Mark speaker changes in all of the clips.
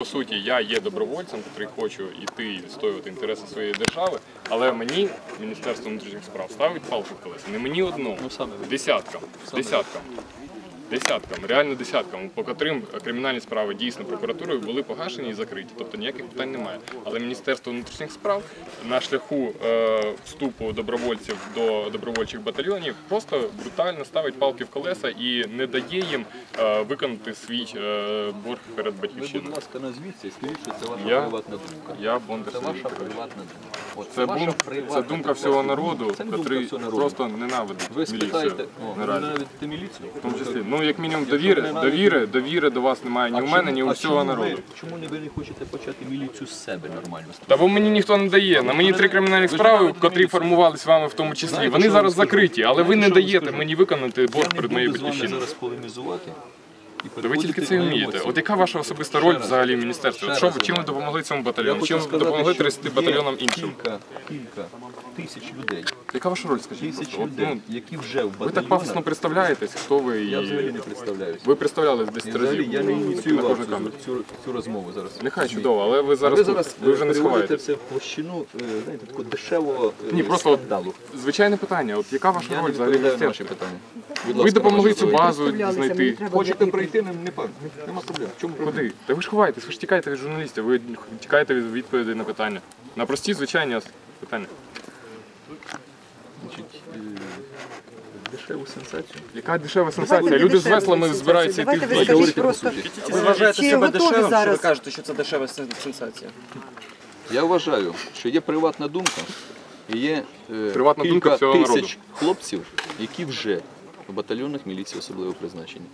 Speaker 1: По суті, я є добровольцем, який хочу йти і відстоювати інтереси своєї держави, але мені Міністерство внутрішніх справ ставить палку в колеса. Не мені одному, десяткам, десяткам. Десяткам, реально десяткам, по котрим кримінальні справи дійсно прокуратурою були погашені і закриті. Тобто ніяких питань немає. Але Міністерство внутрішніх справ на шляху е, вступу добровольців до добровольчих батальйонів просто брутально ставить палки в колеса і не дає їм е, виконати свій е, борг перед
Speaker 2: Ви,
Speaker 1: батьківщиною.
Speaker 2: будь ласка, назвіться і скажіть, що це ваша
Speaker 1: Я-
Speaker 2: приватна думка.
Speaker 1: Я Бондар
Speaker 2: Це ваша приватна думка.
Speaker 1: Це,
Speaker 2: ваша приватна
Speaker 1: це думка всього народу, який просто ненавидить
Speaker 2: Ви
Speaker 1: міліцію
Speaker 2: спитаєте, ви ненавидите міліцію?
Speaker 1: В тому числі, ну як мінімум довіри, довіри, довіри до вас немає ні у мене, ні у всього народу.
Speaker 2: Чому не ви не хочете почати міліцію з себе нормально?
Speaker 1: Та бо мені ніхто не дає. На мені три кримінальні справи, котрі формувались вами в тому числі. Вони зараз закриті, але ви не даєте мені виконати борг
Speaker 2: Я не
Speaker 1: перед моєю
Speaker 2: буду з вами зараз полемізувати.
Speaker 1: Ви тільки це вмієте. От яка ваша особиста роль взагалі в міністерстві? От що ви чим ви допомогли цьому батальйону? Чим ви допомогли
Speaker 2: що
Speaker 1: 30 батальйонам іншим?
Speaker 2: Кілька, кілька тисяч людей,
Speaker 1: Яка ваша роль, скажіть?
Speaker 2: тисяч
Speaker 1: просто? От,
Speaker 2: людей,
Speaker 1: ну,
Speaker 2: які вже в
Speaker 1: ви так пафосно представляєтесь, хто ви
Speaker 2: я взагалі
Speaker 1: і
Speaker 2: не представляюсь.
Speaker 1: ви представлялись 10
Speaker 2: І взагалі
Speaker 1: разів.
Speaker 2: я не
Speaker 1: на
Speaker 2: ініціював
Speaker 1: кожну
Speaker 2: цю,
Speaker 1: камеру.
Speaker 2: цю, цю розмову зараз.
Speaker 1: Нехай чудово, але ви зараз
Speaker 2: ви
Speaker 1: тут,
Speaker 2: зараз
Speaker 1: ви вже не
Speaker 2: переводите
Speaker 1: сховаєте.
Speaker 2: все в площину, е, знаєте, такого дешевого е,
Speaker 1: Ні, просто от
Speaker 2: скандалу.
Speaker 1: звичайне питання. От яка ваша
Speaker 2: Я
Speaker 1: роль
Speaker 2: не
Speaker 1: взагалі в
Speaker 2: відповідаю на
Speaker 1: міністерстві?
Speaker 2: питання. Будь
Speaker 1: Ви
Speaker 2: ласка,
Speaker 1: допомогли цю базу знайти.
Speaker 2: Хочете пройти, не, не нема проблем. Чому?
Speaker 1: Куди? Та ви ж ховаєтесь, ви ж тікаєте від журналістів, ви тікаєте від відповідей на питання. На прості, звичайні питання.
Speaker 2: Значить, е, дешеву сенсацію.
Speaker 1: Яка дешева сенсація? Люди з веслами збираються йти
Speaker 3: Давайте
Speaker 1: в
Speaker 3: ви
Speaker 1: бій.
Speaker 3: скажіть просто.
Speaker 4: Ви вважаєте
Speaker 3: чи
Speaker 4: себе
Speaker 3: готові
Speaker 4: дешевим, що ви
Speaker 3: зараз?
Speaker 4: кажете, що це дешева сен- сенсація?
Speaker 2: Я вважаю, що є приватна думка і є е,
Speaker 1: Приватна думка всього
Speaker 2: тисяч
Speaker 1: народу.
Speaker 2: хлопців, які вже в батальйонах міліції особливого призначення.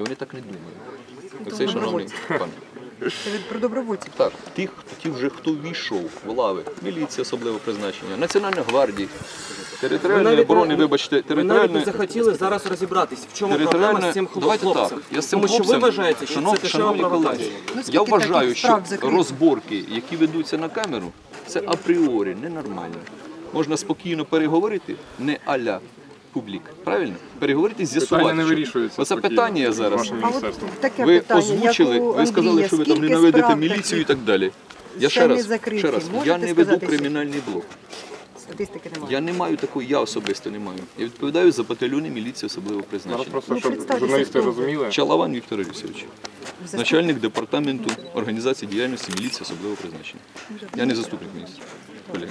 Speaker 2: І вони так не думають. Оцей шановний пан.
Speaker 3: Це від- про добровольців.
Speaker 2: Так, тих, ті вже хто ввійшов в лави міліції особливого призначення, Національної гвардії, територіальної оборони, вибачте, територіальної.
Speaker 4: захотіли зараз розібратись, в чому
Speaker 2: Територіальне-
Speaker 4: проблема з цим
Speaker 2: Давайте так. Я з цим
Speaker 4: Тому що ви вважаєте, що
Speaker 2: шанов-
Speaker 4: це
Speaker 2: шановні колеги,
Speaker 3: Ну,
Speaker 2: Я вважаю, що розборки, які ведуться на камеру, це апріорі ненормально. Можна спокійно переговорити, не аля публік. Правильно? Переговорити з'ясувати.
Speaker 1: Питання не вирішується
Speaker 2: Оце питання я зараз.
Speaker 3: А от таке
Speaker 2: Ви
Speaker 3: питання,
Speaker 2: озвучили,
Speaker 3: як у
Speaker 2: ви сказали,
Speaker 3: Андрія,
Speaker 2: що ви там
Speaker 3: скільки
Speaker 2: ненавидите
Speaker 3: справ
Speaker 2: міліцію і
Speaker 3: таких?
Speaker 2: так далі. Я ще
Speaker 3: Ще не
Speaker 2: раз,
Speaker 3: закриті.
Speaker 2: ще раз, я
Speaker 3: Можете
Speaker 2: не веду
Speaker 3: сказати, що?
Speaker 2: кримінальний блок.
Speaker 3: Статистики немає.
Speaker 2: Я не маю такої, я особисто не маю. Я відповідаю за батальйони міліції особливого
Speaker 1: Зараз
Speaker 2: призначення.
Speaker 1: просто,
Speaker 3: Ну,
Speaker 1: щоб журналісти розуміли.
Speaker 2: Чалаван Віктор Олексійович, начальник департаменту організації діяльності міліції особливого призначення. Я не заступник міністра.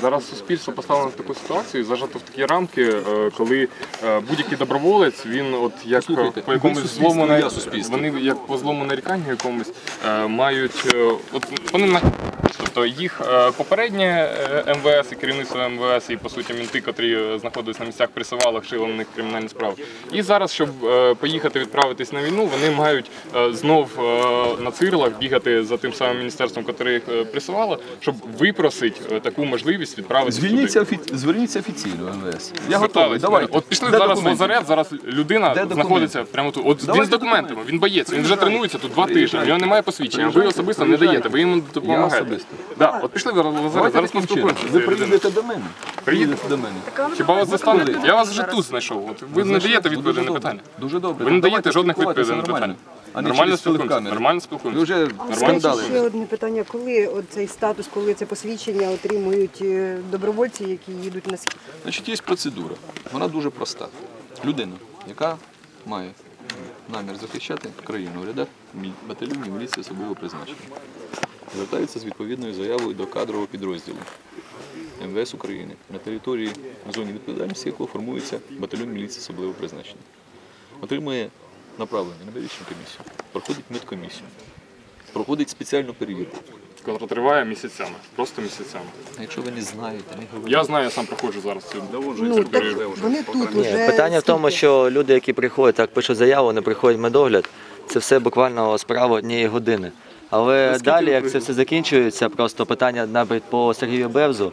Speaker 1: Зараз суспільство поставлено в таку ситуацію, зажато в такі рамки, е, коли е, будь-який доброволець, він от як
Speaker 2: Послухайте,
Speaker 1: по якомусь злому
Speaker 2: я
Speaker 1: на-
Speaker 2: суспільство.
Speaker 1: вони як по злому наріканню якомусь е, мають е, от вони на тобто їх е, попереднє е, МВС і керівництво МВС, і по суті мінти, котрі е, знаходились на місцях, присували, вшили на них кримінальні справи. І зараз, щоб поїхати відправитись на війну, вони мають знов на цирлах бігати за тим самим міністерством, котре їх присувало, щоб випросити таку можливість відправитися туди.
Speaker 2: Звільніться, офі- зверніться офіційно МВС. Я готовий, давайте.
Speaker 1: От пішли
Speaker 2: Де
Speaker 1: зараз в
Speaker 2: документи?
Speaker 1: лазарет, зараз людина
Speaker 2: Де
Speaker 1: знаходиться прямо тут. От він з документами, він боєць, він вже тренується тут два тижні, в нього немає посвідчення, ви особисто не даєте, ви йому допомагаєте.
Speaker 2: Особисто.
Speaker 1: Да, от пішли зараз в лазарет, зараз поспілкуємося. з
Speaker 2: Ви приїдете до мене.
Speaker 1: Приїдете?
Speaker 2: до мене.
Speaker 1: Хіба вас застануть? Я вас вже тут знайшов. От ви не даєте відповіді на питання.
Speaker 2: Дуже добре.
Speaker 1: Ви не даєте жодних відповідей на питання.
Speaker 2: нормально, а
Speaker 1: Нормально
Speaker 2: через
Speaker 1: спілкуємося. Нормально
Speaker 2: Ви
Speaker 1: спілкуємося.
Speaker 2: вже скандали.
Speaker 3: Ще одне питання, коли цей статус, коли це посвідчення отримують е, добровольці, які їдуть на схід?
Speaker 2: Значить, є процедура. Вона дуже проста. Людина, яка має намір захищати країну в рядах мі- батальйонів міліції особливого призначення, звертається з відповідною заявою до кадрового підрозділу МВС України на території в зоні відповідальності, якого формується батальйон міліції особливого призначення. Отримує направлення на медичну комісію, проходить медкомісію, проходить спеціальну перевірку.
Speaker 1: Котра триває місяцями, просто місяцями.
Speaker 2: А якщо ви не знаєте, не говорите.
Speaker 1: Я знаю, я сам проходжу зараз цю
Speaker 3: Ну, так вони тут
Speaker 5: Ні,
Speaker 3: уже
Speaker 5: питання в тому, що люди, які приходять, так пишуть заяву, не приходять медогляд, це все буквально справа однієї години. Але далі, як це все закінчується, просто питання навіть по Сергію Бевзу,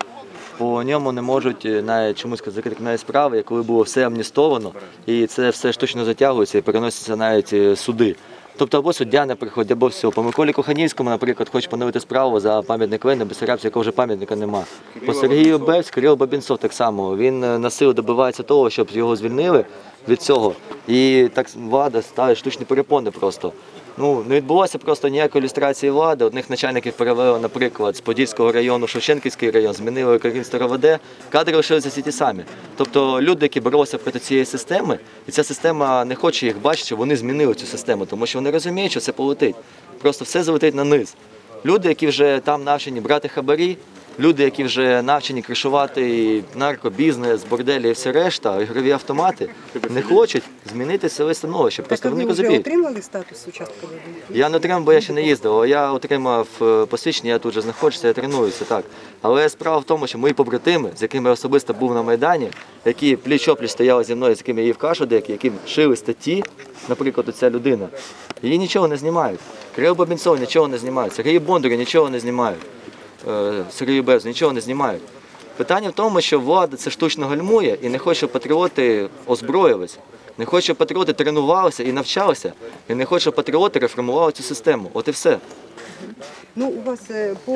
Speaker 5: по ньому не можуть е, навіть чомусь закрити кримінальні справи, коли було все амністовано, і це все штучно затягується і переносяться навіть е, суди. Тобто або суддя не приходить, або все. По Миколі Коханівському, наприклад, хоче поновити справу за пам'ятник Лени Бесарабці, якого вже пам'ятника нема. По Сергію Бевсь, Кирило Бабінцов так само. Він е, на силу добивається того, щоб його звільнили від цього. І так влада ставить штучні перепони просто. Ну, не відбулося просто ніякої ілюстрації влади. Одних начальників перевели, наприклад, з Подільського району, Шевченківський район, змінили керівництво РОВД, кадри лишилися всі ті самі. Тобто люди, які боролися проти цієї системи, і ця система не хоче їх бачити, вони змінили цю систему, тому що вони розуміють, що це полетить. Просто все залетить на низ. Люди, які вже там навчені брати хабарі, люди, які вже навчені кришувати наркобізнес, борделі і все решта, ігрові автомати, не хочуть змінити своє становище.
Speaker 3: Так
Speaker 5: Просто вони
Speaker 3: вже
Speaker 5: розуміють.
Speaker 3: отримали статус участкового?
Speaker 5: Я не отримав, бо я ще не їздив. Я отримав е, посвідчення, я тут же знаходжуся, я тренуюся так. Але справа в тому, що мої побратими, з якими я особисто був на Майдані, які пліч-опліч стояли зі мною, з якими я їв кашу деякі, які шили статті, наприклад, оця людина, її нічого не знімають. Кирил Бабінцов нічого не знімають, Сергій Бондарю нічого не знімають, е, Сергій Безу нічого не знімають. Питання в тому, що влада це штучно гальмує і не хоче, щоб патріоти озброїлись. Не хоче, щоб патріоти тренувалися і навчалися, і не хоче, щоб патріоти реформували цю систему. От і все.
Speaker 3: Ну, у вас е, по